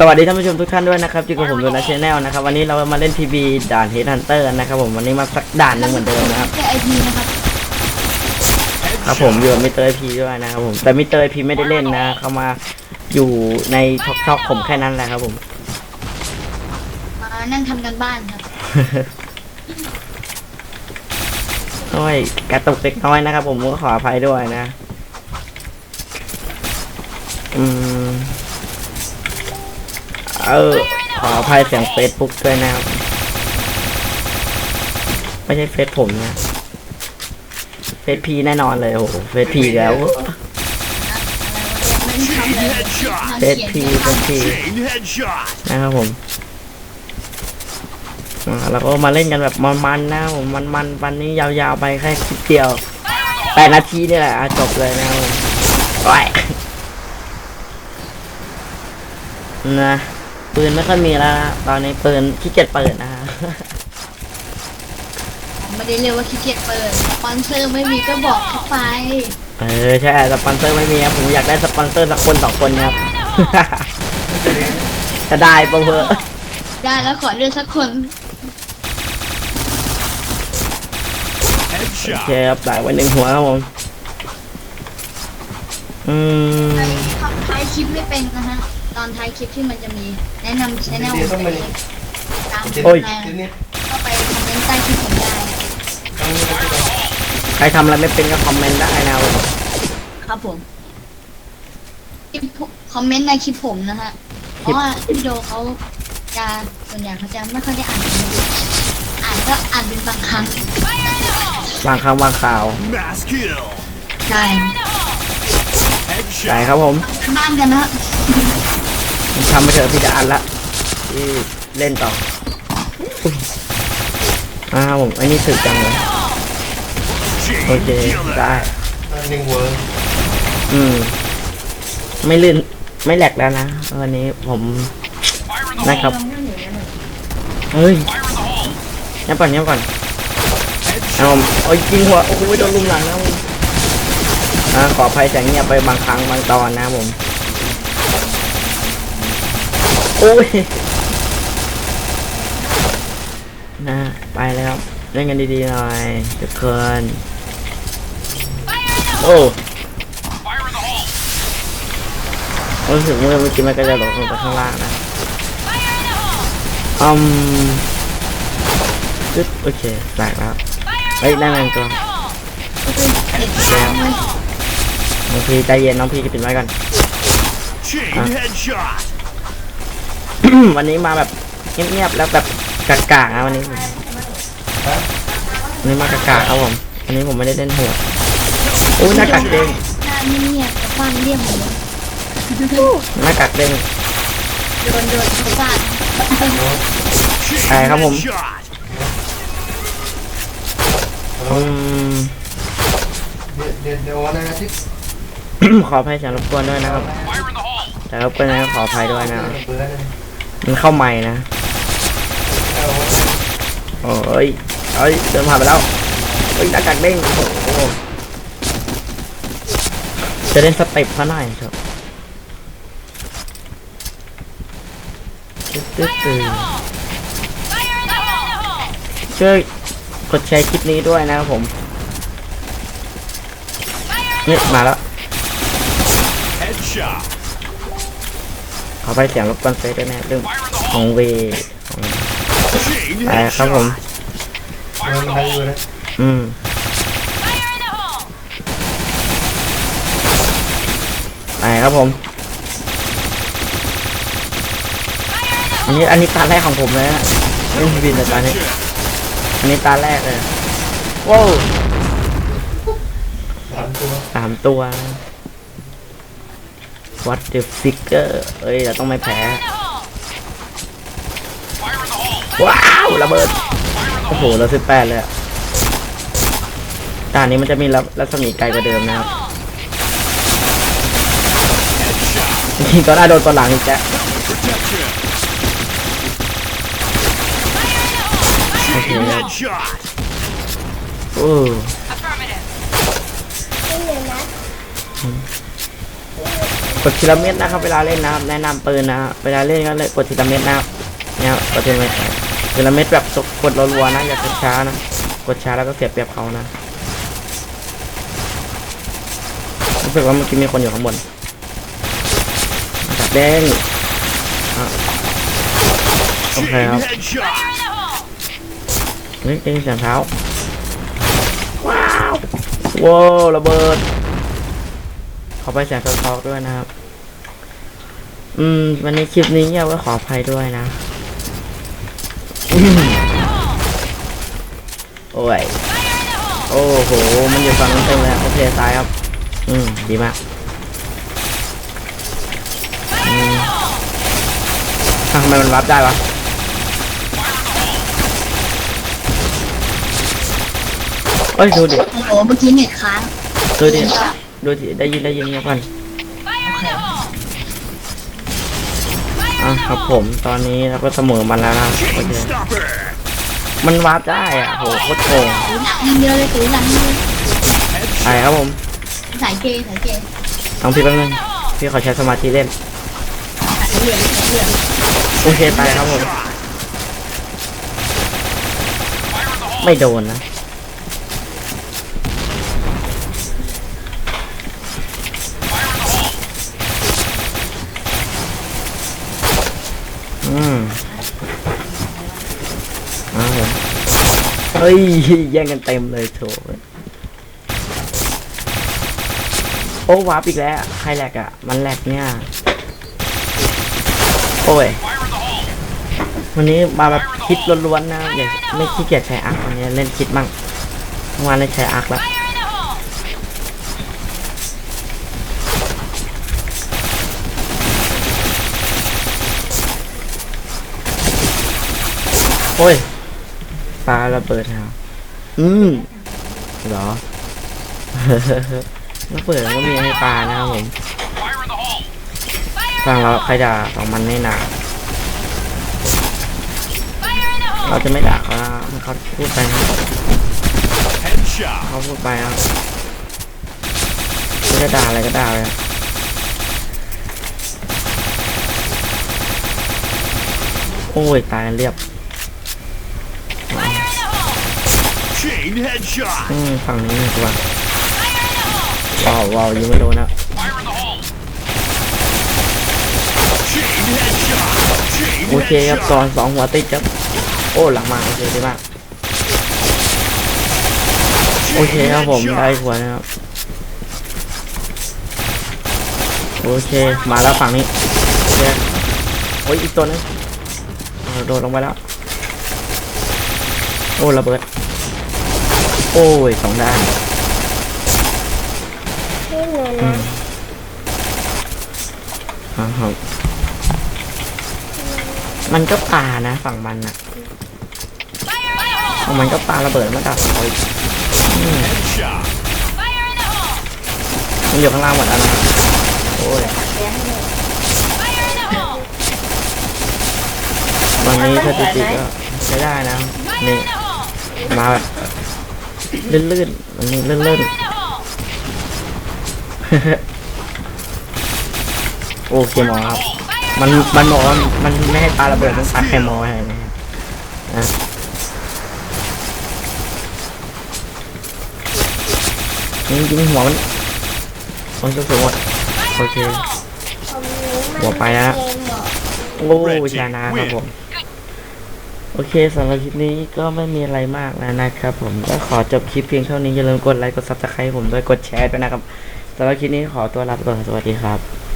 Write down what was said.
สวัสดีท่านผู้ชมทุกท่านด้วยนะครับที่กับผมโดนัทชแนลนะครับ วันนี้เรามาเล่น PB ด่าน Headhunter กันนะครับผมวันนี้มาสักด่านหนึ่งเหมือนเดิมนะครับเจอไอพีนะครับครับผมอยู่กับมิสเตอร์พีด้วยนะครับผมแต่มิสเตอร์พีไม่ได้เล่นนะเขามาอยู่ในท็อกท็อกผมแค่นั้นแหละครับผม มานั่งทำกันบ้านครับโอ้ยกระตุกเล็กน้อยนะครับผมก็ขออภัยด้วยนะ อืม เออ ขออภัยเสียงเฟซบุ๊กด้วยนะครับ ไม่ใช่เฟซผมนะ เฟซพีแน่นอนเลยโอ้โหเฟซพีแล้วเฟซพีเฟซพีนะครับผมแล้วก็มาเล่นกันแบบมันๆนะผมมันๆวันนี้ยาวๆไปแค่คลิปเดียวแปดนาทีนี่แหละจบเลยนะครับผมโอ้ยนะ ปืนไม่ค่อยมีแล้วนะตอนนี้ปืนขี้เกียจเปิดนะฮะ ไม่ได้เรียกว่าขี้เกียจเปิดสปอนเซอร์ไม่มีก็บอกเข้าไป เออใช่สปอนเซอร์ไม่มีครับผมอยากได้สปอนเซอร์สักคนสองคนครับ จะได้ปะเพอได้แล้วขอเลือกสักคนโอ Headshot. เคครับใส่ไว้หนึ่งหัวครับผม อืม ลิปไม่เป็นนะฮะ ตอนท้ายคลิปที่มันจะมีแนะนำชแนลตามเข้าไปคอมเมนต์ใต้คลิปผมได้ใครทำอะไรไม่เป็นก็คอมเมนต์ได้นะครับผมครับผมคลิปผมคอมเมนต์ในคลิปผมนะฮะ เพราะว่าพี่โดเขาจะส่วนใหญ่เขาจะไม่ค่อยได้อ่านคอมเมนต์อ่านก็อ่านเป็นบางครั้ง วางคำวางข่าว Mass kill. ใช่ใช่ Headshot. ครับผมบ้านกันนะทำไปเถอะพี่จะอันละที่เล่นต่ออ้าวผมอันนี้ถึกจังเลยโอเคได้หนึ่งเวิร์อืมไม่ลื่นไม่แหลกแล้วนะวันนี้ผมนะครับเฮ้ยยับก่อนยับก่อนเอาผมโอ้ยจริงหัวโอ้โหโดนลุมหลังนะผมอ่า ขออภัยแสงเงียบไปบางครั้งบางตอนนะครับผม โอ้ยนะไปแล้วเล่นกันดีๆหน่อยทุกคนโอ้รู้สึกว่าเมื่อกี้มันก็จะหลงลงไปข้างล่างนะอืมปึ๊บโอเคแตกแล้วเฮ้ยนั่นนั่นก็เด็กช้างเลย น้องพีใจเย็นน้องพีจะปิดไว้ก่อน Chain headshot. วันนี้มาแบบเงียบๆแล้วแบบกากานะวันนี้ผมวันนี้มากากาครับผมวันนี้ผมไม่ได้เล่นหัวโอ้ยหน้ากากเด้งหน้าเงียบๆแต่บ้านเรียบหมดเลยหน้ากากเด้งโดนโดนเขาฟาด Chain ใช่ครับผม headshot. อืมเดี๋ยวเดี๋ยววันอาทิตย์ ขออภัยสียงรบกวนด้วยนะครับแต่รบกวนนะขออภัยด้วยนะมันเข้าใหม่นะอาวันโอ้ยเอ้ยเดินผ่านไปแล้วเฮ้ยหน้ากากเด้งโอ้โหจะเล่นสเต็ปซะหน่อยเถอะตึ๊ดตึ๊ดช่วยกดแชร์คลิปนี้ด้วยนะครับผมนี่มาแล้ว Headshot. ขอไปเสียงรบกวนเฟซด้วยนะเรื่องของเวของ Chain ไปครับผม headshot. มันได้อยู่นะอืมไปครับผม อันนี้อันนี้ตาแรกของผมเลยนะเล่นบินแต่ตานี้อันนี้ตาแรกเลยว้าวสามตัวสามตัว What the figure เอ้ย เราต้องไม่แพ้ ว้าวระเบิด โอ้โหเราสิบแปดเลยด่านนี้มันจะมีรัรัศมีไกลกว่าเดิมนะครับจริงก็น่าโดนตัวหลังอีกแกโอเคโอ้ กดทีละเม็ดนะครับ เวลาเล่นนะครับแนะนำปืนนะเวลาเล่นก็เลยกดทีละเม็ดนะครับเนี่ยกดทีละเม็ดทีละเม็ดแบบกดรัวๆนะอย่ากดช้านะกดช้าแล้วก็เสียเปรียบเขานะรู้สึกว่าเมื่อกี้มีคนอยู่ข้างบนจับแดงโอเคครับเฮ้ยได้ยินเสียงเท้าว้าวว้าวระเบิด อไปเสียงทอกด้วยนะครับ อืม วันนี้คลิปนี้เงียบก็ขออภัยด้วยนะอืมโอ้ย โอ้โห มันอยู่ฝั่งนั้นเต็มเลยโอเคตายครับ อืม ดีมากอืมทำไมมันรับได้วะเอ้ย ดูดิ โอ้โห เมื่อกี้เน็ตค้างดูดิ ดูดิได้ยินได้ยินเงียบกันโอเคอะครับผมตอนนี้เราก็เสมอมันแล้วนะโอ Chain เค stopper. มันวาร์ปได้อะโหโคตรโกงถือหนังยิงเดียวเลยถือหนังยิงไปครับผมสายเกย์สายเกย์ต้องพี่แป๊บนึงพี่ขอใช้สมาธิเล่นสายเหลืองสายเหลืองโอเคไปครับผมไม่โดนนะ อืมเอาผมเฮ้ยแย่งกันเต็มเลยโถโอ้วาร์ปอีกแล้วใครแหลกอะ มันแหลกเนี่ย โอ้ย วันนี้มาแบบคิดล้วนๆนะ อย่าไม่ขี้เกียจใช้อาร์ควันนี้เล่นคิดมั่งเมื่อวานได้ใช้อาร์คแล้ว โอ้ยปลาระเบิดครับอืมเหรอ ระเบิดมันก็มีให้ปลานะครับผมฟังแล้วใครด่าสองมันไม่หนาเราจะไม่ด่าเขานะให้เขาพูดไปนะ Headshot. เขาพูดไปนะเขาจะด่าอะไรก็ด่าเลยอะโอ้ยตายกันเรียบ Chain headshot. อืมฝั่งนี้หนึ่งตัวว้าวว้าวยิงไม่โดนนะ Chain headshot. Chain โอเคครับก่อน headshot. สองหัวติดครับ โอ้หลังมาโอเคดีมากโอเคครับผมได้หัวนะครับโอเคมาแล้วฝั่งนี้โอเคโอ้ยอีกตัวนึงเอาโดดลงไปแล้วโอ้ระเบิดโอ้ยสองด้านอืมอ่าครับมันก็ปานะฝั่งมันนะฝั่งมันก็ปาระเบิดมาดับเขาอีกอืม Headshot. มันอยู่ข้างล่างหมดแล้วนะโอ้ยวันนี้สถิติก็ใช้ได้นะนี่มาแบบ ลื่นๆวันนี้ลื่นๆโอเคหมอครับ มันมันบอกว่ามันไม่ให้ปาระเบิดต้องปาแคมอให้นะครับนะยิงยิงหัวมันมันจะสวยหมดโอเคหัวไปแล้วโอ้ชนะครับผม โอเคสำหรับคลิปนี้ก็ไม่มีอะไรมากแล้วนะครับ ผมก็ขอจบคลิปเพียงเท่านี้อย่าลืมกดไลค์กดซับสไครต์ผมด้วยกดแชร์ด้วยนะครับสำหรับคลิปนี้ขอตัวลาไปก่อนสวัสดีครับ